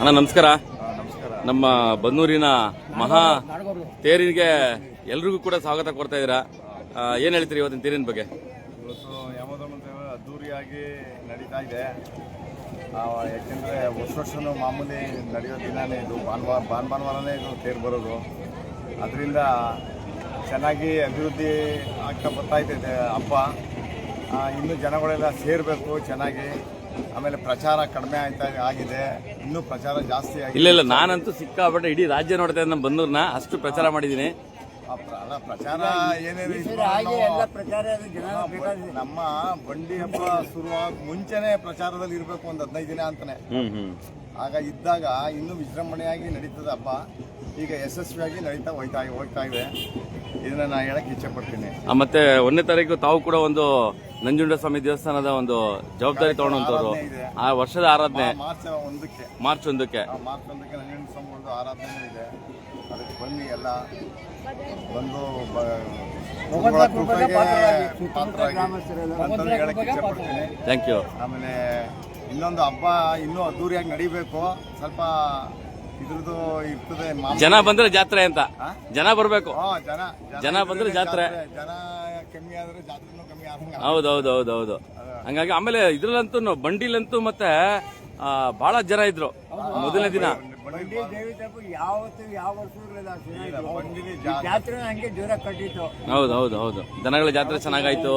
ಅಣ್ಣ ನಮಸ್ಕಾರ. ನಮ್ಮ ಬನ್ನೂರಿನ ಮಹಾ ತೇರಿಗೆ ಎಲ್ರಿಗೂ ಕೂಡ ಸ್ವಾಗತ ಕೊಡ್ತಾ ಇದ್ದೀರಾ. ಆ, ಏನ್ ಹೇಳ್ತೀರಿ ಇವತ್ತಿನ ತೇರಿನ ಬಗ್ಗೆ? ಇವತ್ತು ಯಾವ್ದೋ ಅದ್ದೂರಿಯಾಗಿ ನಡೀತಾ ಇದೆ. ಯಾಕೆಂದ್ರೆ ವರ್ಷ ವರ್ಷನೂ ಮಾಮೂಲಿ ನಡೆಯೋ ದಿನನೇ ಇದು. ಭಾನುವಾರ ಭಾನ್ ಭಾನುವಾರನೇ ಇದು ತೇರು ಬರೋದು. ಅದರಿಂದ ಚೆನ್ನಾಗಿ ಅಭಿವೃದ್ಧಿ ಆಗ್ತಾ ಬರ್ತಾ ಇದೆ ಹಬ್ಬ ಇನ್ನು ಜನಗಳೆಲ್ಲ ಸೇರಬೇಕು ಚೆನ್ನಾಗಿ. ಆಮೇಲೆ ಪ್ರಚಾರ ಕಡಿಮೆ ಆಯ್ತಾ ಆಗಿದೆ ಇನ್ನೂ ಪ್ರಚಾರ ಜಾಸ್ತಿ ಆಗಿದೆ. ಇಲ್ಲ ಇಲ್ಲ ನಾನಂತೂ ಸಿಕ್ಕಾಪಟ್ಟೆ ಇಡೀ ರಾಜ್ಯ ನೋಡ್ತಾ ಇದ್ದ ನಮ್ಮ ಬಂದೂರ್ನ ಅಷ್ಟು ಪ್ರಚಾರ ಮಾಡಿದ್ದೀನಿ. ಆ ಪ್ರ- ಅಲ್ಲ, ಪ್ರಚಾರ ಏನೇನು ನಾವು ನಮ್ಮ ಬಂಡಿ ಹಬ್ಬ ಶುರುವಾಗ ಮುಂಚೆನೆ ಪ್ರಚಾರದಲ್ಲಿ ಇರಬೇಕು ಒಂದು ಹದಿನೈದು ದಿನ ಅಂತಾನೆ. ಹ್ಮ್ ಹ್ಮ್. ಆಗ ಇದ್ದಾಗ ಇನ್ನೂ ವಿಜೃಂಭಣೆಯಾಗಿ ನಡೀತದೆ ಹಬ್ಬ. ಈಗ ಯಶಸ್ವಿಯಾಗಿ ನಡೀತಾ ಹೋಯ್ತಾ ಹೋಗ್ತಾ ಇದೆ. ಇದನ್ನ ನಾನು ಹೇಳಕ್ ಇಚ್ಛೆ ಪಡ್ತೀನಿ. ಆ, ಮತ್ತೆ ಒಂದನೇ ತಾರೀಕು ತಾವು ಕೂಡ ಒಂದು ನಂಜುಂಡ ಸ್ವಾಮಿ ದೇವಸ್ಥಾನದ ಒಂದು ಜವಾಬ್ದಾರಿ ತಗೊಂಡಂತವ್ರು ಆ ವರ್ಷದ ಆರಾಧನೆ. ಮಾರ್ಚ್ ಒಂದಕ್ಕೆ. ಮಾರ್ಚ್ ಒಂದಕ್ಕೆ. ಆ ಮಾರ್ಚ್ ಒಂದಕ್ಕೆ ನಂಜುಂಡ ಸ್ವಾಮಿ ಒಂದು ಆರಾಧನೆ ಇದೆ. ಅದಕ್ಕೆ ಬನ್ನಿ ಎಲ್ಲ. ಬಂದು ಥ್ಯಾಂಕ್ ಯು ಆಮೇಲೆ ಇನ್ನೊಂದು ಹಬ್ಬ ಇನ್ನೂ ಅದ್ದೂರಿಯಾಗಿ ನಡಿಬೇಕು. ಸ್ವಲ್ಪ ಇದ್ರದ್ದು ಇರ್ತದೆ ಮಾಮೂಲಿ- ಜನ ಬಂದ್ರೆ ಜಾತ್ರೆ ಅಂತ. ಆ? ಜನ ಬರ್ಬೇಕು. ಹಾ, ಜನ. ಜನ ಬಂದ್ರೆ ಜಾತ್ರೆ. ಜನ ಕಮ್ಮಿ ಆದ್ರೆ ಜಾತ್ರೆನೂ ಕಮ್ಮಿ ಆದಂಗ ಹೌದು ಹೌದು ಹೌದು ಹೌದು ಹಂಗಾಗಿ ಆಮೇಲೆ ಇದ್ರಲ್ಲಂತೂ ಬಂಡಿಲಂತೂ ಮತ್ತೆ ಆ, ಬಹಳ ಜನ ಇದ್ರು. ಮೊದಲನೇ ದಿನ. ಬಂಡಿ ದೇವಿ ತಪ್ಪು ಯಾವತ್ತು ಯಾವ ವರ್ಷ ಇರಲಿಲ್ಲ ಜಾತ್ರೆ. ಹಂಗೆ ಕಟ್ಟಿತ್ತು. ಹೌದು ಹೌದು ಹೌದು ದನಗಳ ಜಾತ್ರೆ ಚೆನ್ನಾಗಾಯ್ತು.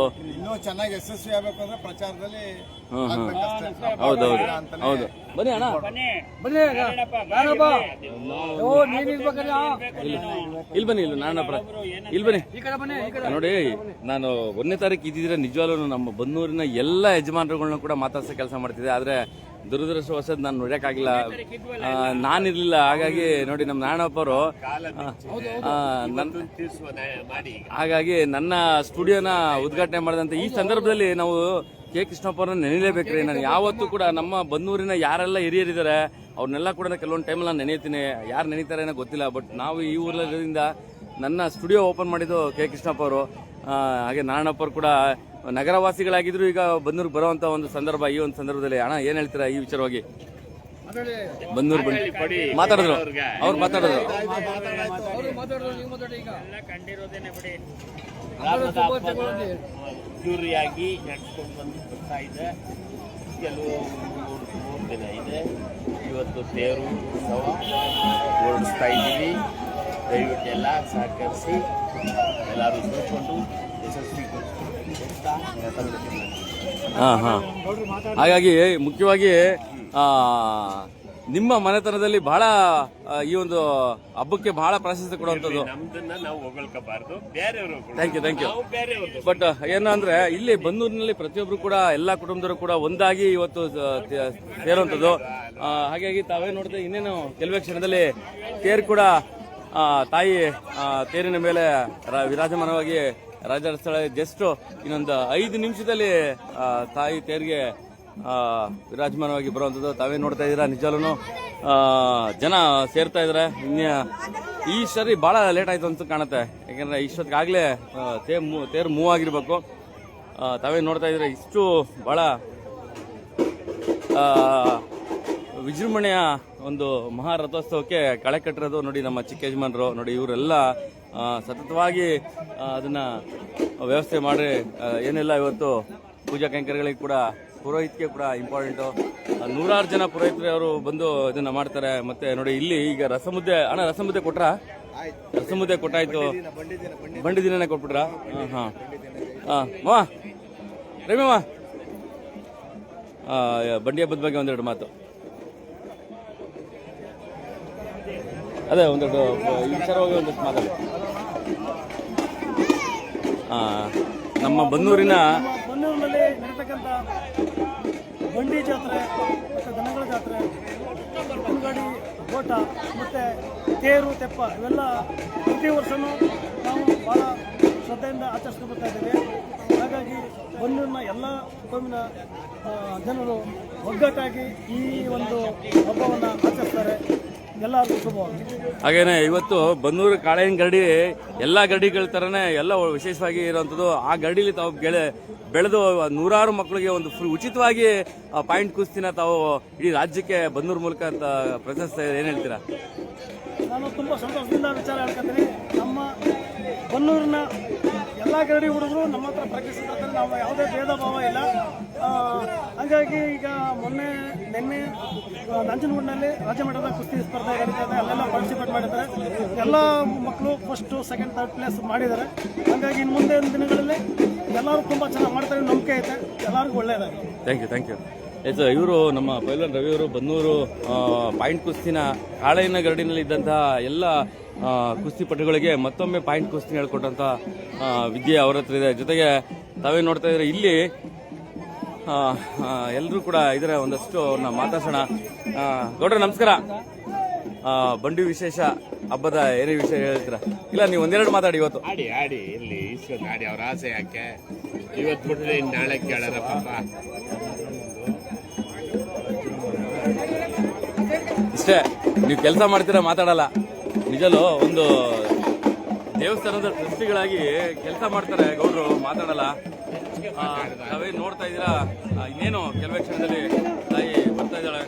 ಇನ್ನೂ ಚೆನ್ನಾಗಿ ಯಶಸ್ವಿ ಆಗ್ಬೇಕು ಅಂದ್ರೆ ಪ್ರಚಾರದಲ್ಲಿ ಹ್ಮ್. ಹೌದು ಹೌದು. ಹೌದು. ಬನ್ನಿ ಅಣ್ಣ. ಬನ್ನಿ. ಓ ನೀನ್ ಇಲ್ಲಿ ಬನ್ನಿ ಇಲ್ಲ ನಾನಪ್ಪ. ಇಲ್ಲಿ ಬನ್ನಿ. ನೋಡಿ ನಾನು ಒಂದನೇ ತಾರೀಕು ಇದ್ದಿದ್ರೆ ನಿಜವಾಗ್ಲೂ ನಮ್ಮ ಬನ್ನೂರಿನ ಎಲ್ಲ ಯಜಮಾನರುಗಳನ್ನ ಕೂಡ ಮಾತಾಡ್ಸೋ ಕೆಲಸ ಮಾಡ್ತಿದ್ದೆ. ಆದ್ರೆ ದುರದೃಷ್ಟವಶಾತ್ ನಾನು ನೋಡಕ್ಕಾಗಿಲ್ಲ ನಾನಿರಲಿಲ್ಲ. ಹಾಗಾಗಿ ನೋಡಿ ನಮ್ಮ ನಾರಾಯಣಪ್ಪರು ಹಾಗಾಗಿ ನನ್ನ ಸ್ಟುಡಿಯೋನ ಉದ್ಘಾಟನೆ ಮಾಡಿದಂತ ಈ ಸಂದರ್ಭದಲ್ಲಿ ನಾವು ಕೆ ಕೃಷ್ಣಪ್ಪ ಅವ್ರನ್ನ ನೆನೆಯಲೇಬೇಕ್ರಿ ನಾನು ಯಾವತ್ತೂ ಕೂಡ ನಮ್ಮ ಬನ್ನೂರಿನ ಯಾರೆಲ್ಲ ಹಿರಿಯರಿದ್ದಾರೆ ಅವ್ರನ್ನೆಲ್ಲ ಕೂಡ ಕೆಲವೊಂದು ಟೈಮಲ್ಲಿ ನಾನು ನೆನೆಯುತ್ತೀನಿ ಯಾರು ನೆನೀತಾರೆ ಏನೋ ಗೊತ್ತಿಲ್ಲ ಬಟ್ ನಾವು ಈ ಊರಲ್ಲಿರೋದ್ರಿಂದ ನನ್ನ ಸ್ಟುಡಿಯೋ ಓಪನ್ ಮಾಡಿದ್ದು ಕೆ ಕೃಷ್ಣಪ್ಪ ಅವರು ಹಾಗೆ ನಾರಾಯಣಪ್ಪ ಅವ್ರು ಕೂಡ ನಗರವಾಸಿಗಳಾಗಿದ್ರು ಈಗ ಬಂದೂರ್ ಬರುವಂತ ಒಂದು ಸಂದರ್ಭ ಈ ಒಂದು ಸಂದರ್ಭದಲ್ಲಿ ಅಣ್ಣ ಏನ್ ಹೇಳ್ತೀರಾ ಈ ವಿಚಾರವಾಗಿ? ಬನ್ನೂರು ಬಂದು ಮಾತಾಡಿದ್ರು. ಅವ್ರು ಮಾತಾಡಿದ್ರು. ಗ್ರಾಮದ ಹಬ್ಬನ ಅದ್ದೂರಿಯಾಗಿ ನಡ್ಸ್ಕೊಂಡು ಬಂದು ಬರ್ತಾ ಇದೆ. ಕೆಲವು ಮೂರು ಮೂರು ದಿನ ಇದೆ. ಇವತ್ತು ತೇರು ಉತ್ಸವ. ಓಡಿಸ್ತಾ ಇದ್ದೀವಿ. ದಯವಿಟ್ಟು ಎಲ್ಲ ಸಹಕರಿಸಿ. ಎಲ್ಲರೂ ಯಶಸ್ವಿಗೊಳಿಸ್ತಾ ಹಾ ಹಾಂ. ಹಾಗಾಗಿ ಮುಖ್ಯವಾಗಿ ಆ, ನಿಮ್ಮ ಮನೆತನದಲ್ಲಿ ಬಹಳ ಈ ಒಂದು ಹಬ್ಬಕ್ಕೆ ಬಹಳ ಪ್ರಾಶಸ್ತ್ಯ ಕೊಡುವಂಥದ್ದು. Thank you thank you but ಏನಂದ್ರೆ ಇಲ್ಲಿ ಬಂದೂರಿನಲ್ಲಿ ಪ್ರತಿಯೊಬ್ಬರು ಕೂಡ ಎಲ್ಲಾ ಕುಟುಂಬದವರು ಕೂಡ ಒಂದಾಗಿ ಇವತ್ತು ಸೇರುವಂತದ್ದು ಸೇರುವಂಥದ್ದು. ಹಾಗಾಗಿ ತಾವೇ ನೋಡಿದ್ರೆ ಇನ್ನೇನು ಕೆಲವೇ ಕ್ಷಣದಲ್ಲಿ ತೇರು ಕೂಡ ತಾಯಿ ತೇರಿನ ಮೇಲೆ ವಿರಾಜಮಾನವಾಗಿ ರಾಜರ ಸ್ಥಳ ಜಸ್ಟ್ ಇನ್ನೊಂದು ಐದು ನಿಮಿಷದಲ್ಲಿ ತಾಯಿ ತೇರಿಗೆ ವಿರಾಜಮಾನವಾಗಿ ಬರುವಂಥದ್ದು ತಾವೇ ನೋಡ್ತಾ ಇದ್ದೀರಾ ನಿಜಾಲೂ ಜನ ಸೇರ್ತಾ ಇದ್ದಾರೆ. ಇನ್ನು ಈ ಸರಿ ಭಾಳ ಲೇಟ್ ಆಯಿತು ಅಂತ ಕಾಣುತ್ತೆ. ಯಾಕೆಂದರೆ ಇಷ್ಟೊತ್ತಿಗಾಗಲೇ ತೇರ್ ಮೂ, ತೇರು ಮೂವ್ ಆಗಿರಬೇಕು. ತಾವೇ ನೋಡ್ತಾ ಇದ್ದೀರಾ, ಇಷ್ಟು ಭಾಳ ವಿಜೃಂಭಣೆಯ ಒಂದು ಮಹಾರಥೋತ್ಸವಕ್ಕೆ ಕಳೆ ಕಟ್ಟಿರೋದು ನೋಡಿ ನಮ್ಮ ಚಿಕ್ಕ ಯಜಮಾನರು, ನೋಡಿ ಇವರೆಲ್ಲ ಸತತವಾಗಿ ಅದನ್ನು ವ್ಯವಸ್ಥೆ ಮಾಡಿ ಏನೆಲ್ಲ ಇವತ್ತು. ಪೂಜಾ ಕೈಂಕರ್ಯಗಳಿಗೆ ಕೂಡ ಪುರೋಹಿತ್ಗೆ ಕೂಡ ಇಂಪಾರ್ಟೆಂಟು ನೂರಾರು ಜನ ಪುರೋಹಿತರು ಅವರು ಬಂದು ಇದನ್ನ ಮಾಡ್ತಾರೆ. ಮತ್ತೆ ನೋಡಿ ಇಲ್ಲಿ ಈಗ ರಸಮುದ್ದೆ ಅಣ್ಣ ರಸಮುದ್ದೆ ಕೊಟ್ರ? ರಸಮುದ್ದೆ ಕೊಟ್ಟಾಯ್ತು. ಬಂಡಿ ದಿನನೇ ಕೊಟ್ಬಿಟ್ರ? ಹಾಂ ಹಾಂ ಹಾಂ. ಮಾ ರವಿಮಾ ಬಂಡಿ ಹಬ್ಬದ ಬಗ್ಗೆ ಒಂದೆರಡು ಮಾತು. ಅದೇ ಒಂದೆರಡು ವಿಚಾರವಾಗಿ ಒಂದಷ್ಟು ಮಾತಾಡಿ. ನಮ್ಮ ಬನ್ನೂರಿನ ಬನ್ನೂರಿನಲ್ಲಿ ನಡೀತಕ್ಕಂಥ ಬಂಡಿ ಜಾತ್ರೆ ಮತ್ತು ದನಗಳ ಜಾತ್ರೆ ಎತ್ತುಗಾಡಿ ಓಟ ಮತ್ತು ತೇರು ತೆಪ್ಪ ಇವೆಲ್ಲ ಪ್ರತಿ ವರ್ಷವೂ ನಾವು ಭಾಳ ಶ್ರದ್ಧೆಯಿಂದ ಆಚರಿಸ್ಕೊಂಡು ಇದ್ದೇವೆ. ಹಾಗಾಗಿ ಬನ್ನೂರಿನ ಎಲ್ಲ ಆ, ಜನರು ಒಗ್ಗಟ್ಟಾಗಿ ಈ ಒಂದು ಹಬ್ಬವನ್ನು ಆಚರಿಸ್ತಾರೆ. ಎಲ್ಲರಿಗೂ ಶುಭವಾಗಲಿ. ಹಾಗೇನೆ ಇವತ್ತು ಬನ್ನೂರು ಕಾಳೆಯನ್ ಗರಡಿ ಎಲ್ಲ ಗರಡಿಗಳ ತರನೇ ಎಲ್ಲ ವಿಶೇಷವಾಗಿ ಇರುವಂತದ್ದು. ಆ ಗರಡಿಲಿ ತಾವು ಗೆಳೆ ಬೆಳೆದು ನೂರಾರು ಮಕ್ಕಳಿಗೆ ಒಂದು ಫುಲ್ ಉಚಿತವಾಗಿ ಪಾಯಿಂಟ್ ಕುಸ್ತಿನ ತಾವು ಇಡೀ ರಾಜ್ಯಕ್ಕೆ ಬನ್ನೂರು ಮೂಲಕ ಅಂತ ಪ್ರಶಸ್ತಿ ಏನ್ ಹೇಳ್ತೀರಾ? ನಾನು ತುಂಬಾ ಸಂತೋಷದಿಂದ ವಿಚಾರ ಹೇಳ್ಕೊತೀನಿ. ನಮ್ಮ ಬನ್ನೂರಿನ ಎಲ್ಲ ಗರಡಿ ಹುಡುಗರು ನಮ್ಮ ಹತ್ರ ಪ್ರಾಕ್ಟೀಸ್ ಮಾಡ್ತಾರೆ ನಾವು ಯಾವುದೇ ಭೇದ ಭಾವ ಇಲ್ಲ. ಹಂಗಾಗಿ ಈಗ ಮೊನ್ನೆ, ನಿನ್ನೆ ನಂಜನಗೂಡಿನಲ್ಲಿ ರಾಜ್ಯ ಮಟ್ಟದ ಕುಸ್ತಿ ಸ್ಪರ್ಧೆ ಇದೆ ಅಲ್ಲೆಲ್ಲ ಪಾರ್ಟಿಸಿಪೇಟ್ ಮಾಡಿದ್ದಾರೆ. ಎಲ್ಲ ಮಕ್ಕಳು ಫಸ್ಟು ಸೆಕೆಂಡ್ ಥರ್ಡ್ ಪ್ಲೇಸ್ ಮಾಡಿದ್ದಾರೆ. ಹಾಗಾಗಿ ಇನ್ನು ಮುಂದೆ ದಿನಗಳಲ್ಲಿ ಎಲ್ಲರೂ ತುಂಬ ಚೆನ್ನಾಗಿ ಮಾಡ್ತಾರೆ ನಂಬಿಕೆ ಐತೆ. ಎಲ್ಲರಿಗೂ ಒಳ್ಳೆಯದಾಗಲಿ thank you thank you yes ಇವರು ನಮ್ಮ ಪೈಲನ್ ರವಿಯವರು ಬನ್ನೂರು ಪಾಯಿಂಟ್ ಕುಸ್ತಿನ ಕಾಳೆಯನ ಗರಡಿನಲ್ಲಿ ಇದ್ದಂತಹ ಎಲ್ಲ ಕುಸ್ತಿ ಕುಸ್ತಿಪಟುಗಳಿಗೆ ಮತ್ತೊಮ್ಮೆ ಪಾಯಿಂಟ್ ಕುಸ್ತಿ ಹೇಳ್ಕೊಟ್ಟಂತ ಆ, ವಿದ್ಯೆ ಅವರ ಹತ್ರ ಇದೆ. ಜೊತೆಗೆ ತಾವೇ ನೋಡ್ತಾ ಇದ್ರೆ ಇಲ್ಲಿ ಎಲ್ಲರೂ ಕೂಡ ಇದರ ಒಂದಷ್ಟು ಅವ್ರನ್ನ ಮಾತಾಡ್ಸೋಣ. ಗೌಡ್ರ ನಮಸ್ಕಾರ. ಬಂಡಿ ವಿಶೇಷ ಹಬ್ಬದ ಏನೇ ವಿಷಯ ಹೇಳ್ತೀರಾ? ಇಲ್ಲ ನೀವು ಒಂದೆರಡು ಮಾತಾಡಿ ಇವತ್ತು. ಆಡಿ ಆಡಿ ಇಲ್ಲಿ ಆಡಿ ಅವ್ರ ಆಸೆ ಯಾಕೆ? ಇವತ್ತು ಬಿಟ್ಟರೆ ನಾಳೆ ಕೇಳಾರ ಪಾಪ ಇಷ್ಟೇ ನೀವು ಕೆಲಸ ಮಾಡ್ತೀರಾ ಮಾತಾಡಲ್ಲ. ನಿಜಲು ಒಂದು ದೇವಸ್ಥಾನದ ಟ್ರಸ್ಟಿಗಳಾಗಿ ಕೆಲಸ ಮಾಡ್ತಾರೆ ಗೌಡ್ರು, ಮಾತಾಡಲ್ಲ. ತಾವೇ ನೋಡ್ತಾ ಇದ್ದೀರಾ? ಇನ್ನೇನು ಕೆಲವೇ ಕ್ಷಣದಲ್ಲಿ ತಾಯಿ ಬರ್ತಾ ಇದ್ದಾಳೆ.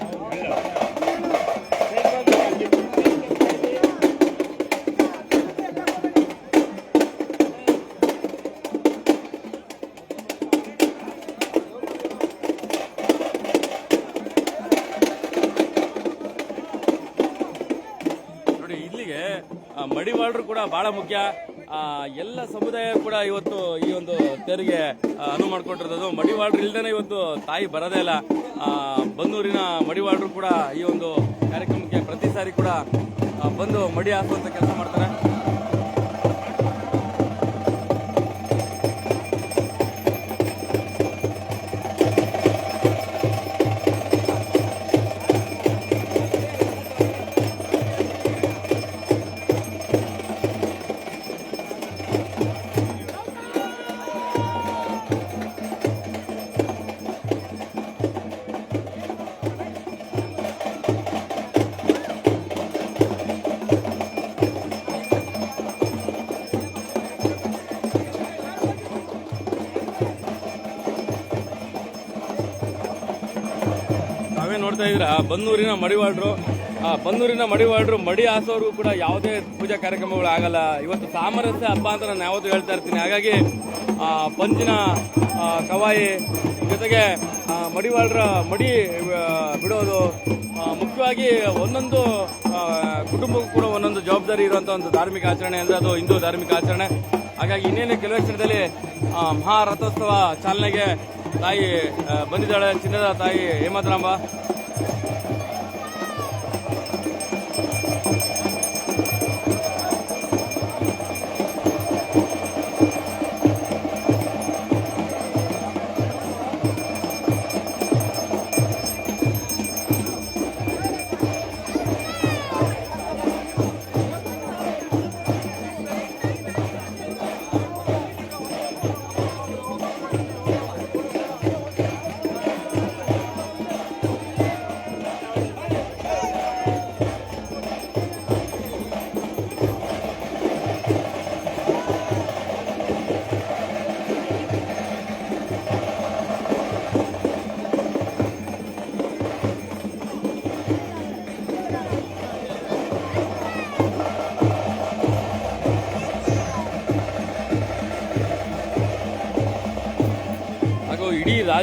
ಆ, ಮಡಿವಾಳರು ಕೂಡ ಬಹಳ ಮುಖ್ಯ. ಎಲ್ಲ ಸಮುದಾಯ ಕೂಡ ಇವತ್ತು ಈ ಒಂದು ತೆರಿಗೆ ಅನುವು ಮಾಡ್ಕೊಂಡಿರೋದು. ಮಡಿವಾಳರು ಇಲ್ದೇನೆ ಇವತ್ತು ತಾಯಿ ಬರೋದೇ ಇಲ್ಲ. ಬನ್ನೂರಿನ ಮಡಿವಾಳರು ಕೂಡ ಈ ಒಂದು ಕಾರ್ಯಕ್ರಮಕ್ಕೆ ಪ್ರತಿ ಸಾರಿ ಕೂಡ ಬಂದು ಮಡಿ ಹಾಕುವಂತ ಕೆಲಸ ಮಾಡ್ತಾರೆ. ನೋಡ್ತಾ ಆ ಬನ್ನೂರಿನ ಮಡಿವಾಡ್ರು ಬನ್ನೂರಿನ ಮಡಿವಾಡ್ರು ಮಡಿ ಆಸೋರು ಕೂಡ ಯಾವುದೇ ಪೂಜಾ ಕಾರ್ಯಕ್ರಮಗಳು ಆಗಲ್ಲ. ಇವತ್ತು ಸಾಮರಸ್ಯ ಹಬ್ಬ ಅಂತ ನಾನು ಯಾವತ್ತೂ ಹೇಳ್ತಾ ಇರ್ತೀನಿ. ಹಾಗಾಗಿ ಪಂಜಿನ ಕವಾಯಿ ಜೊತೆಗೆ ಮಡಿವಾಳರ ಮಡಿ ಬಿಡೋದು ಮುಖ್ಯವಾಗಿ ಒಂದೊಂದು ಕುಟುಂಬಕ್ಕೂ ಕೂಡ ಒಂದೊಂದು ಜವಾಬ್ದಾರಿ ಇರುವಂತ ಒಂದು ಧಾರ್ಮಿಕ ಆಚರಣೆ ಅಂದ್ರೆ ಅದು ಹಿಂದೂ ಧಾರ್ಮಿಕ ಆಚರಣೆ. ಹಾಗಾಗಿ ಇನ್ನೇನು ಕೆಲವೇ ಕ್ಷಣದಲ್ಲಿ ಮಹಾರಥೋತ್ಸವ ಚಾಲನೆಗೆ ತಾಯಿ ಬಂದಿದ್ದಾಳೆ ಚಿನ್ನದ ತಾಯಿ ಹೇಮದ್ರಾಂಬ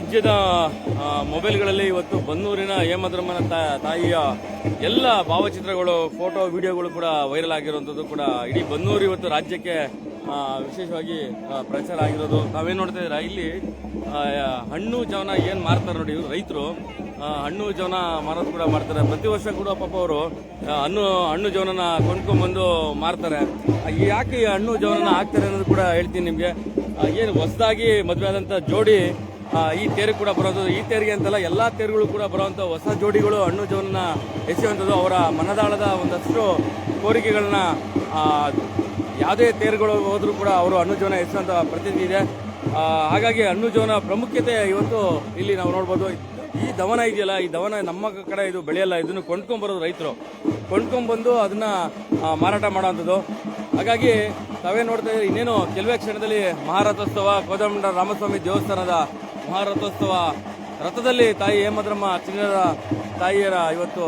ರಾಜ್ಯದ ಮೊಬೈಲ್ಗಳಲ್ಲಿ ಇವತ್ತು ಬನ್ನೂರಿನ ಹೇಮದ್ರಮ್ಮನ ತಾಯಿಯ ಎಲ್ಲ ಭಾವಚಿತ್ರಗಳು, ಫೋಟೋ, ವಿಡಿಯೋಗಳು ಕೂಡ ವೈರಲ್ ಆಗಿರುವಂಥದ್ದು ಕೂಡ ಇಡೀ ಬನ್ನೂರು ಇವತ್ತು ರಾಜ್ಯಕ್ಕೆ ವಿಶೇಷವಾಗಿ ಪ್ರಚಾರ ಆಗಿರೋದು. ನಾವೇನು ನೋಡ್ತಾ ಇದ್ದೀರಾ? ಇಲ್ಲಿ ಹಣ್ಣು ಜವನ ಏನು ಮಾರ್ತಾರೆ ನೋಡಿ ಇವರು ರೈತರು. ಹಣ್ಣು ಜವನ ಮಾರೋದು ಕೂಡ ಮಾಡ್ತಾರೆ. ಪ್ರತಿ ವರ್ಷ ಕೂಡ ಪಾಪ ಅವರು ಹಣ್ಣು ಹಣ್ಣು ಜವನನ ಕೊಂಡ್ಕೊಂಡ್ಬಂದು ಮಾರ್ತಾರೆ. ಯಾಕೆ ಈ ಹಣ್ಣು ಜವನನ ಹಾಕ್ತಾರೆ ಅನ್ನೋದು ಕೂಡ ಹೇಳ್ತೀನಿ ನಿಮಗೆ. ಏನು ಹೊಸದಾಗಿ ಮದುವೆ ಆದಂಥ ಜೋಡಿ ಈ ತೇರು ಕೂಡ ಬರೋದು ಈ ತೇರಿಗೆ ಅಂತಲ್ಲ ಎಲ್ಲ ತೇರುಗಳು ಕೂಡ ಬರುವಂಥ ಹೊಸ ಜೋಡಿಗಳು, ಹಣ್ಣು ಜೋನನ್ನ ಎಸೆಯುವಂಥದ್ದು. ಅವರ ಮನದಾಳದ ಒಂದಷ್ಟು ಕೋರಿಕೆಗಳನ್ನ ಯಾವುದೇ ತೇರುಗಳು ಹೋದರೂ ಕೂಡ ಅವರು ಹಣ್ಣು ಜೋನ ಎಸೆಯುವಂಥ ಪ್ರತಿನಿಧಿ ಇದೆ. ಹಾಗಾಗಿ ಹಣ್ಣು ಜೋನ ಪ್ರಾಮುಖ್ಯತೆ ಇವತ್ತು ಇಲ್ಲಿ ನಾವು ನೋಡ್ಬೋದು. ಈ ದವನ ಇದೆಯಲ್ಲ, ಈ ದವನ ನಮ್ಮ ಕಡೆ ಇದು ಬೆಳೆಯಲ್ಲ, ಇದನ್ನು ಕೊಂಡ್ಕೊಂಬರೋದು ರೈತರು. ಅದನ್ನು ಅದನ್ನ ಮಾರಾಟ ಮಾಡೋವಂಥದ್ದು. ಹಾಗಾಗಿ ತಾವೇ ನೋಡ್ತಾ ಇದ್ದೀರಿ, ಇನ್ನೇನು ಕೆಲವೇ ಕ್ಷಣದಲ್ಲಿ ಮಹಾರಥೋತ್ಸವ ಕೋದಂಡ ರಾಮಸ್ವಾಮಿ ದೇವಸ್ಥಾನದ ಮಹಾರಥೋತ್ಸವ ರಥದಲ್ಲಿ ತಾಯಿ ಹೇಮದ್ರಮ್ಮ ಚಿನ್ನದ ತಾಯಿಯರ ಇವತ್ತು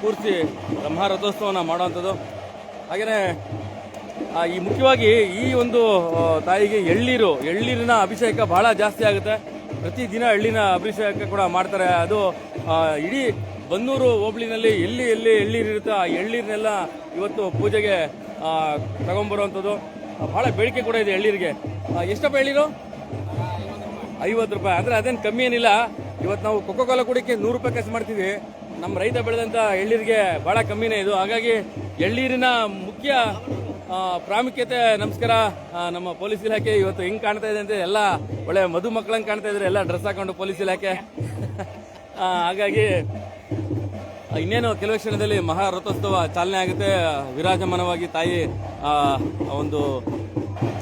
ಕೂರಿಸಿ ಮಹಾರಥೋತ್ಸವನ ಮಾಡುವಂಥದ್ದು. ಹಾಗೆಯೇ ಈ ಮುಖ್ಯವಾಗಿ ಈ ಒಂದು ತಾಯಿಗೆ ಎಳ್ಳೀರು ಎಳ್ಳೀರಿನ ಅಭಿಷೇಕ ಬಹಳ ಜಾಸ್ತಿ ಆಗುತ್ತೆ. ಪ್ರತಿದಿನ ಎಳ್ಳಿನ ಅಭಿಷೇಕ ಕೂಡ ಮಾಡ್ತಾರೆ. ಅದು ಇಡೀ ಬನ್ನೂರು ಹೋಬಳಿನಲ್ಲಿ ಎಲ್ಲಿ ಎಲ್ಲಿ ಎಳ್ಳೀರು ಇರುತ್ತೆ ಆ ಎಳ್ಳೀರನ್ನೆಲ್ಲ ಇವತ್ತು ಪೂಜೆಗೆ ತಗೊಂಬರುವಂಥದ್ದು ಬಹಳ ಬೇಡಿಕೆ ಕೂಡ ಇದೆ ಎಳ್ಳೀರಿಗೆ ಎಷ್ಟಪ್ಪ ಎಳ್ಳೀರು ಐವತ್ತು ರೂಪಾಯಿ. ಅಂದ್ರೆ ಅದೇನು ಕಮ್ಮಿ ಏನಿಲ್ಲ. ಇವತ್ತು ನಾವು ಕೊಕ್ಕೋ ಕೋಲಾ ಕುಡಿಕೆ ನೂರು ರೂಪಾಯಿ ಖರ್ಚು ಮಾಡ್ತೀವಿ ನಮ್ಮ ರೈತ ಬೆಳೆದಂತ ಎಳ್ಳೀರಿಗೆ ಬಹಳ ಕಮ್ಮಿನೇ ಇದು. ಹಾಗಾಗಿ ಎಳ್ಳೀರಿನ ಮುಖ್ಯ ಪ್ರಾಮುಖ್ಯತೆ ನಮಸ್ಕಾರ ನಮ್ಮ ಪೊಲೀಸ್ ಇಲಾಖೆ ಇವತ್ತು ಹೆಂಗ್ ಕಾಣ್ತಾ ಇದೆ ಅಂತ ಎಲ್ಲ ಒಳ್ಳೆ ಮಧು ಮಕ್ಕಳಂಗೆ ಕಾಣ್ತಾ ಇದ್ದಾರೆ ಎಲ್ಲ ಡ್ರೆಸ್ ಹಾಕೊಂಡು ಪೊಲೀಸ್ ಇಲಾಖೆ. ಹಾಗಾಗಿ ಇನ್ನೇನು ಕೆಲವು ಕ್ಷಣದಲ್ಲಿ ಮಹಾರಥೋತ್ಸವ ಚಾಲನೆ ಆಗುತ್ತೆ. ವಿರಾಜಮಾನವಾಗಿ ತಾಯಿ ಒಂದು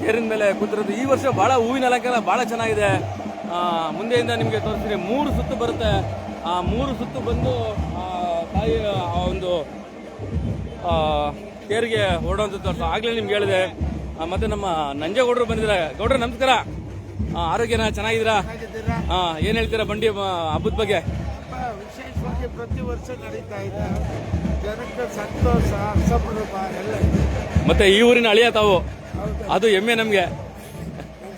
ತೇರಿನ ಮೇಲೆ ಕೂತಿರೋದು. ಈ ವರ್ಷ ಬಹಳ ಹೂವಿನ ಅಲಂಕಾರ ಬಹಳ ಚೆನ್ನಾಗಿದೆ. ಮುಂದೆಯಿಂದ ನಿಮಗೆ ತೋರಿಸ್ತೀನಿ ಮೂರು ಸುತ್ತು ಬರುತ್ತೆ. ಆ ಮೂರು ಸುತ್ತು ಬಂದು ಆ, ತಾಯಿ ಆ ಒಂದು ತೇರಿಗೆ ಹೊರಡುವಂಥದ್ದು ತೋರಿಸ. ಆಗ್ಲೇ ನಿಮ್ಗೆ ಹೇಳಿದೆ. ಮತ್ತು ನಮ್ಮ ನಂಜೇಗೌಡರು ಬಂದಿದ್ದಾರೆ. ಗೌಡ್ರ ನಮಸ್ಕಾರ. ಆರೋಗ್ಯನ ಚೆನ್ನಾಗಿದ್ದೀರಾ? ಹಾಂ ಏನು ಹೇಳ್ತೀರಾ ಬಂಡಿ ಹಬ್ಬದ ಬಗ್ಗೆ? ವಿಶೇಷವಾಗಿ ಪ್ರತಿ ವರ್ಷ ನಡೀತಾ ಇದೆ. ಜನಕ್ಕೆ ಸಂತೋಷ ಎಲ್ಲ. ಮತ್ತೆ ಈ ಊರಿನ ಅಳಿಯ ತಾವು. ಅದು ಹೆಮ್ಮೆ ನಮಗೆ.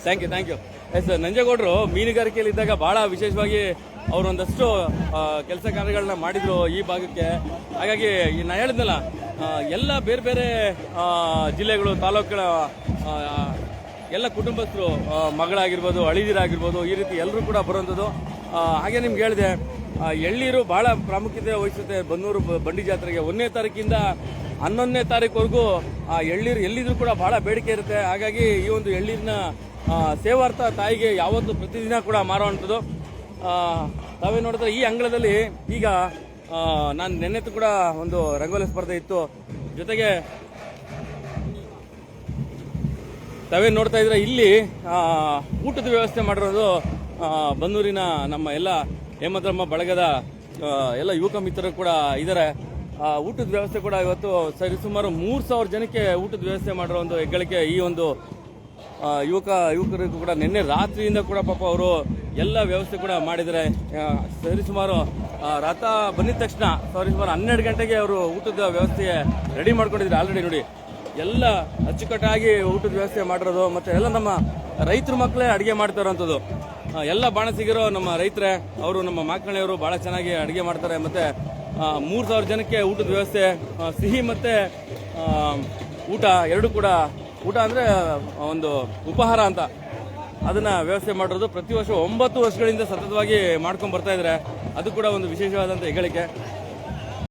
Thank you thank you yes, ನಂಜೇಗೌಡರು ಮೀನುಗಾರಿಕೆಯಲ್ಲಿ ಇದ್ದಾಗ ಬಹಳ ವಿಶೇಷವಾಗಿ ಅವರು ಒಂದಷ್ಟು ಕೆಲಸ ಕಾರ್ಯಗಳನ್ನ ಮಾಡಿದ್ರು ಈ ಭಾಗಕ್ಕೆ. ಹಾಗಾಗಿ ನಾ ಹೇಳಿದ್ನಲ್ಲ ಎಲ್ಲ ಬೇರೆ ಬೇರೆ ಜಿಲ್ಲೆಗಳು, ತಾಲೂಕುಗಳ ಎಲ್ಲ ಕುಟುಂಬಸ್ಥರು ಮಗಳಾಗಿರ್ಬೋದು, ಅಳಿದಿರಾಗಿರ್ಬೋದು, ಈ ರೀತಿ ಎಲ್ಲರೂ ಕೂಡ ಬರುವಂಥದ್ದು. ಹಾಗೆ ನಿಮ್ಗೆ ಹೇಳಿದೆ ಎಳ್ಳೀರು ಬಹಳ ಪ್ರಾಮುಖ್ಯತೆ ವಹಿಸುತ್ತೆ ಬನ್ನೂರು ಬಂಡಿ ಜಾತ್ರೆಗೆ. ಒಂದನೇ ತಾರೀಕಿಂದ ಹನ್ನೊಂದನೇ ತಾರೀಕುವರೆಗೂ ಆ ಎಳ್ಳೀರು ಎಲ್ಲಿದ್ರು ಕೂಡ ಬಹಳ ಬೇಡಿಕೆ ಇರುತ್ತೆ. ಹಾಗಾಗಿ ಈ ಒಂದು ಎಳ್ಳೀರಿನ ಸೇವಾರ್ಥ ತಾಯಿಗೆ ಯಾವತ್ತು ಪ್ರತಿದಿನ ಕೂಡ ಮಾರುವಂಥದ್ದು. ತಾವೇ ನೋಡಿದ್ರೆ ಈ ಅಂಗಳದಲ್ಲಿ ಈಗ ನಾನು ನೆನ್ನೆತ್ತು ಕೂಡ ಒಂದು ರಂಗೋಲಿ ಸ್ಪರ್ಧೆ ಇತ್ತು. ಜೊತೆಗೆ ತಾವೇ ನೋಡ್ತಾ ಇದ್ರೆ ಇಲ್ಲಿ ಊಟದ ವ್ಯವಸ್ಥೆ ಮಾಡಿರೋದು ಬಂದೂರಿನ ನಮ್ಮ ಎಲ್ಲ ಹೇಮದ್ರಮ್ಮ ಬಳಗದ ಎಲ್ಲ ಯುವಕ ಮಿತ್ರರು ಕೂಡ ಇದ್ದಾರೆ ಊಟದ ವ್ಯವಸ್ಥೆ ಕೂಡ ಇವತ್ತು ಸರಿಸುಮಾರು ಮೂರು ಸಾವಿರ ಜನಕ್ಕೆ ಊಟದ ವ್ಯವಸ್ಥೆ ಮಾಡಿರೋ ಒಂದು ಹೆಗ್ಗಳಿಕೆ ಈ ಒಂದು ಯುವಕ ಯುವಕರಿಗೂ ಕೂಡ ನಿನ್ನೆ ರಾತ್ರಿಯಿಂದ ಕೂಡ ಪಾಪ ಅವರು ಎಲ್ಲ ವ್ಯವಸ್ಥೆ ಕೂಡ ಮಾಡಿದ್ದಾರೆ. ಸರಿಸುಮಾರು ರಥ ಬಂದಿದ ತಕ್ಷಣ ಸರಿಸುಮಾರು ಹನ್ನೆರಡು ಗಂಟೆಗೆ ಅವರು ಊಟದ ವ್ಯವಸ್ಥೆ ರೆಡಿ ಮಾಡ್ಕೊಂಡಿದ್ದಾರೆ ಆಲ್ರೆಡಿ ನೋಡಿ. ಎಲ್ಲ ಅಚ್ಚುಕಟ್ಟಾಗಿ ಊಟದ ವ್ಯವಸ್ಥೆ ಮಾಡಿರೋದು ಮತ್ತು ಎಲ್ಲ ನಮ್ಮ ರೈತರ ಮಕ್ಕಳೇ ಅಡುಗೆ ಮಾಡ್ತಾ ಇರೋಂಥದ್ದು ಆ, ಎಲ್ಲ ಬಾಣಸಿಗರು ನಮ್ಮ ರೈತರೇ ಅವರು ನಮ್ಮ ಮಾಕಣಿಯವರು ಭಾಳ ಚೆನ್ನಾಗಿ ಅಡುಗೆ ಮಾಡ್ತಾರೆ ಮತ್ತು ಮೂರ್ ಸಾವಿರ ಜನಕ್ಕೆ ಊಟದ ವ್ಯವಸ್ಥೆ ಸಿಹಿ ಮತ್ತು ಊಟ ಎರಡೂ ಕೂಡ ಊಟ ಅಂದರೆ ಒಂದು ಉಪಹಾರ ಅಂತ. ಅದನ್ನ ವ್ಯವಸ್ಥೆ ಮಾಡಿರೋದು ಪ್ರತಿ ವರ್ಷ ಒಂಬತ್ತು ವರ್ಷಗಳಿಂದ ಸತತವಾಗಿ ಮಾಡ್ಕೊಂಡು ಬರ್ತಾ ಇದ್ದಾರೆ ಅದು ಕೂಡ ಒಂದು ವಿಶೇಷವಾದಂತ ಹೆಗ್ಗಳಿಕೆ.